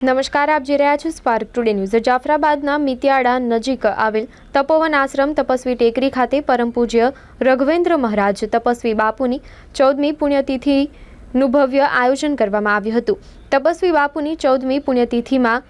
નમસ્કાર, આપ જોઈ રહ્યા છો સ્પાર્ક ટુડે ન્યૂઝ જાફરાબાદના મિતિયાળા નજીક આવેલ તપોવન આશ્રમ તપસ્વી ટેકરી ખાતે પરમ પૂજ્ય રઘવેન્દ્ર મહારાજ તપસ્વી બાપુની ચૌદમી પુણ્યતિથિનું ભવ્ય આયોજન કરવામાં આવ્યું હતું. તપસ્વી બાપુની ચૌદમી પુણ્યતિથિમાં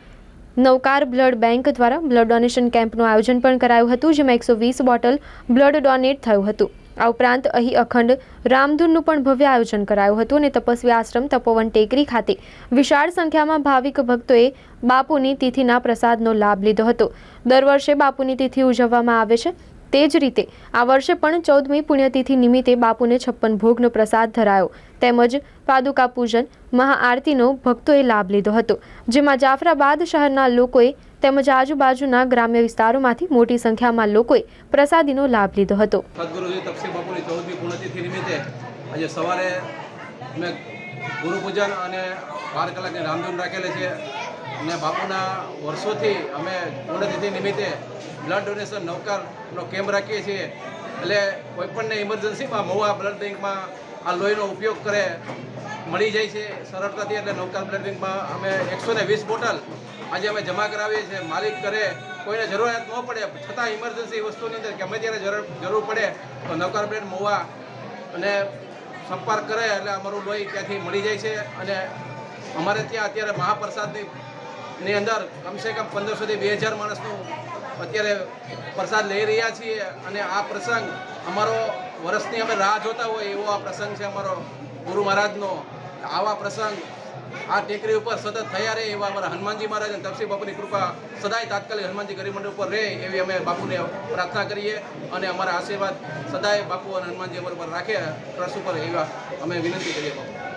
નવકાર બ્લડ બેંક દ્વારા બ્લડ ડોનેશન કેમ્પનું આયોજન પણ કરાયું હતું, જેમાં એકસો વીસ બોટલ બ્લડ ડોનેટ થયું હતું. આ ઉપરાંત અહીં અખંડ રામધૂનનું પણ ભવ્ય આયોજન કરાયું હતું અને તપસ્વી આશ્રમ તપોવન ટેકરી ખાતે વિશાળ સંખ્યામાં ભાવિક ભક્તોએ બાપુની તિથિના પ્રસાદનો લાભ લીધો હતો. દર વર્ષે બાપુની તિથિ ઉજવવામાં આવે છે. તે જ રીતે આ વર્ષે પણ ચૌદમી પુણ્યતિથિ નિમિત્તે બાપુને છપ્પન ભોગનો પ્રસાદ ધરાયો. તેમજ પાદુકા પૂજન મહાઆરતીનો ભક્તોએ લાભ લીધો હતો, જેમાં જાફરાબાદ શહેરના લોકોએ તેમજ આજુબાજુના ગ્રામ્ય વિસ્તારોમાંથી મોટી સંખ્યામાં લોકોએ પ્રસાદીનો લાભ લીધો હતો. આજે સવારે ગુરુ પૂજન અને બાર કલાકની રામધૂન રાખેલી છે. અને બાપુના વર્ષોથી અમે પુણ્યતિથિ નિમિત્તે બ્લડ ડોનેશન નવકારનો કેમ્પ રાખીએ છીએ. એટલે કોઈપણને ઇમરજન્સીમાં મહુવા બ્લડ બેંકમાં આ લોહીનો ઉપયોગ કરે મળી જાય છે સરળતાથી. એટલે નવકાર બ્લડ બેંકમાં અમે એકસો ને વીસ બોટલ આજે અમે જમા કરાવીએ છીએ. માલિક કરે, કોઈને જરૂરિયાત ન પડે, છતાં ઇમરજન્સી વસ્તુની અંદર ગમે ત્યારે જરૂર પડે તો નવકાર બ્લડ મોવા અને સંપર્ક કરે. એટલે અમારું લોહી ત્યાંથી મળી જાય છે. અને અમારે ત્યાં અત્યારે મહાપ્રસાદની ની અંદર કમસે કમ પંદરસોથી બે હજાર માણસનું અત્યારે પ્રસાદ લઈ રહ્યા છીએ અને આ પ્રસંગ અમારો વર્ષની અમે રાહ જોતા હોય એવો આ પ્રસંગ છે અમારો ગુરુ મહારાજનો. આવા પ્રસંગ આ ટેકરી ઉપર સતત થયા રહે એવા અમારા હનુમાનજી મહારાજ અને તપસી બાપુની કૃપા સદાય તાત્કાલિક હનુમાનજી ગરીબ મંડળ ઉપર રહે એવી અમે બાપુને પ્રાર્થના કરીએ અને અમારા આશીર્વાદ સદાય બાપુ અને હનુમાનજી અમારા ઉપર રાખે ટ્રસ્ટ ઉપર એવા અમે વિનંતી કરીએ બાપુ.